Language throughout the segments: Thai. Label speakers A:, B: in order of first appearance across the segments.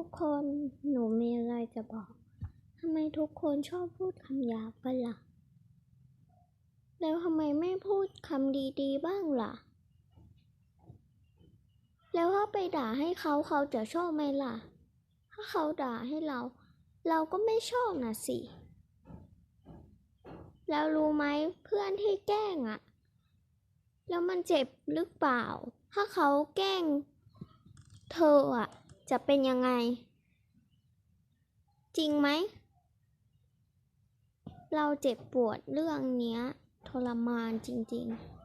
A: ทุกคนหนูมีอะไรจะบอกทำไมทุกคนชอบพูดคำหยาบกันล่ะ แล้วทำไมไม่พูดคำดีๆบ้างล่ะ แล้วถ้าไปด่าให้เขาเขาจะชอบไหมล่ะ ถ้าเขาด่าให้เรา เราก็ไม่ชอบนะสิ แล้วรู้ไหมเพื่อนที่แกล้งอะแล้วมันเจ็บหรือเปล่า ถ้าเขาแกล้ง เธออะ จะเป็นยังไง จริงไหม เราเจ็บปวดเรื่องเนี้ยทรมานจริง ๆ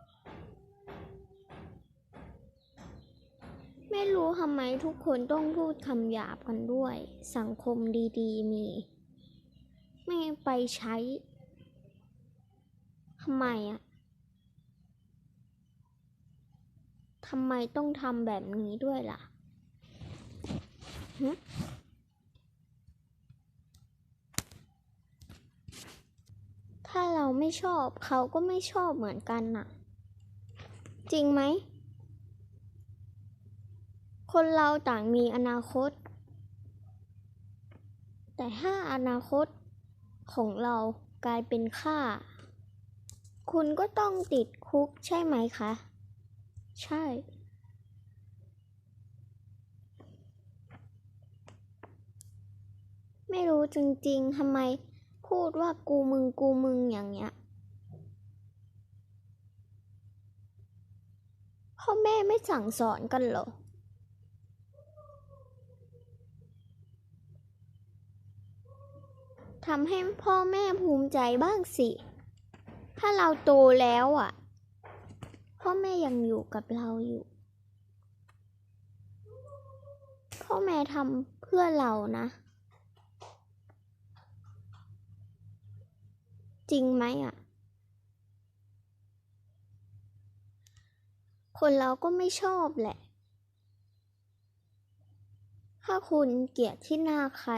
A: ไม่รู้ทำไมทุกคนต้องพูดคำหยาบกันด้วย สังคมดีๆ มี ไม่ไปใช้ทำไมอะทำไมต้องทำแบบนี้ด้วยล่ะ ถ้าเราไม่ชอบเขาก็ไม่ชอบเหมือนกันน่ะ จริงไหม คนเราต่างมีอนาคต แต่ถ้าอนาคตของเรากลายเป็นข้าคุณก็ต้องติดคุกใช่ไหมคะ ใช่ ไม่รู้จริงๆทำไมพูดว่ากูมึงกูมึงอย่างเงี้ย พ่อแม่ไม่สั่งสอนกันเหรอ ทำให้พ่อแม่ภูมิใจบ้างสิ ถ้าเราโตแล้วอะ พ่อแม่ยังอยู่กับเราอยู่ พ่อแม่ทำเพื่อเรานะ จริงไหมอะ คนเราก็ไม่ชอบแหละ ถ้าคุณเกลียดที่หน้าใคร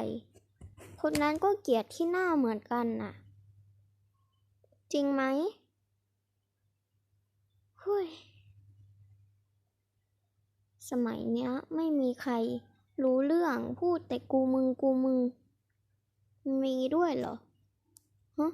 A: คนนั้นก็เกลียดที่หน้าเหมือนกันน่ะ จริงไหมเฮ้ยสมัยเนี้ยไม่มีใครรู้เรื่องพูดแต่กูมึงกูมึง มีด้วยเหรอฮะ